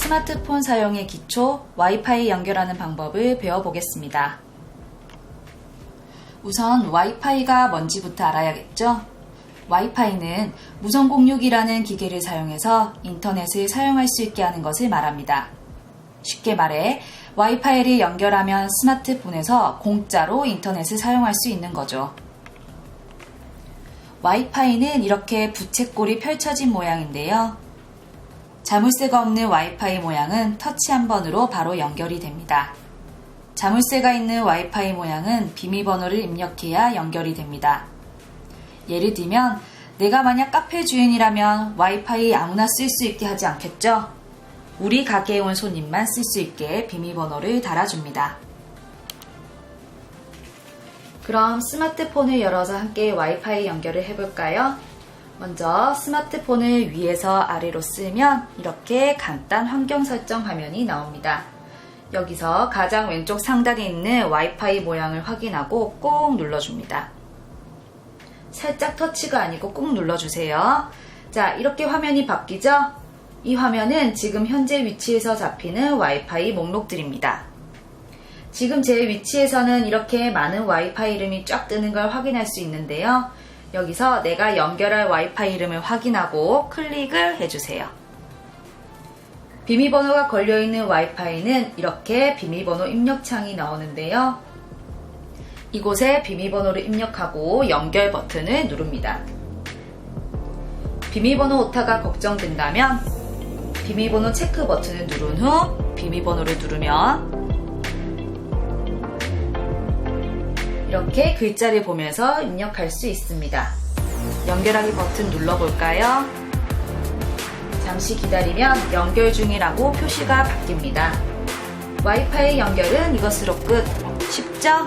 스마트폰 사용의 기초 와이파이 연결하는 방법을 배워보겠습니다. 우선 와이파이가 뭔지부터 알아야겠죠? 와이파이는 무선 공유기라는 기계를 사용해서 인터넷을 사용할 수 있게 하는 것을 말합니다. 쉽게 말해 와이파이를 연결하면 스마트폰에서 공짜로 인터넷을 사용할 수 있는 거죠. 와이파이는 이렇게 부채꼴이 펼쳐진 모양인데요. 자물쇠가 없는 와이파이 모양은 터치 한 번으로 바로 연결이 됩니다. 자물쇠가 있는 와이파이 모양은 비밀번호를 입력해야 연결이 됩니다. 예를 들면 내가 만약 카페 주인이라면 와이파이 아무나 쓸 수 있게 하지 않겠죠? 우리 가게에 온 손님만 쓸 수 있게 비밀번호를 달아줍니다. 그럼 스마트폰을 열어서 함께 와이파이 연결을 해볼까요? 먼저 스마트폰을 위에서 아래로 쓰면 이렇게 간단 환경 설정 화면이 나옵니다. 여기서 가장 왼쪽 상단에 있는 와이파이 모양을 확인하고 꾹 눌러줍니다. 살짝 터치가 아니고 꾹 눌러주세요. 자, 이렇게 화면이 바뀌죠? 이 화면은 지금 현재 위치에서 잡히는 와이파이 목록들입니다. 지금 제 위치에서는 이렇게 많은 와이파이 이름이 쫙 뜨는 걸 확인할 수 있는데요. 여기서 내가 연결할 와이파이 이름을 확인하고 클릭을 해주세요. 비밀번호가 걸려있는 와이파이는 이렇게 비밀번호 입력창이 나오는데요. 이곳에 비밀번호를 입력하고 연결 버튼을 누릅니다. 비밀번호 오타가 걱정된다면 비밀번호 체크 버튼을 누른 후 비밀번호를 누르면 이렇게 글자를 보면서 입력할 수 있습니다. 연결하기 버튼 눌러볼까요? 잠시 기다리면 연결 중이라고 표시가 바뀝니다. 와이파이 연결은 이것으로 끝. 쉽죠?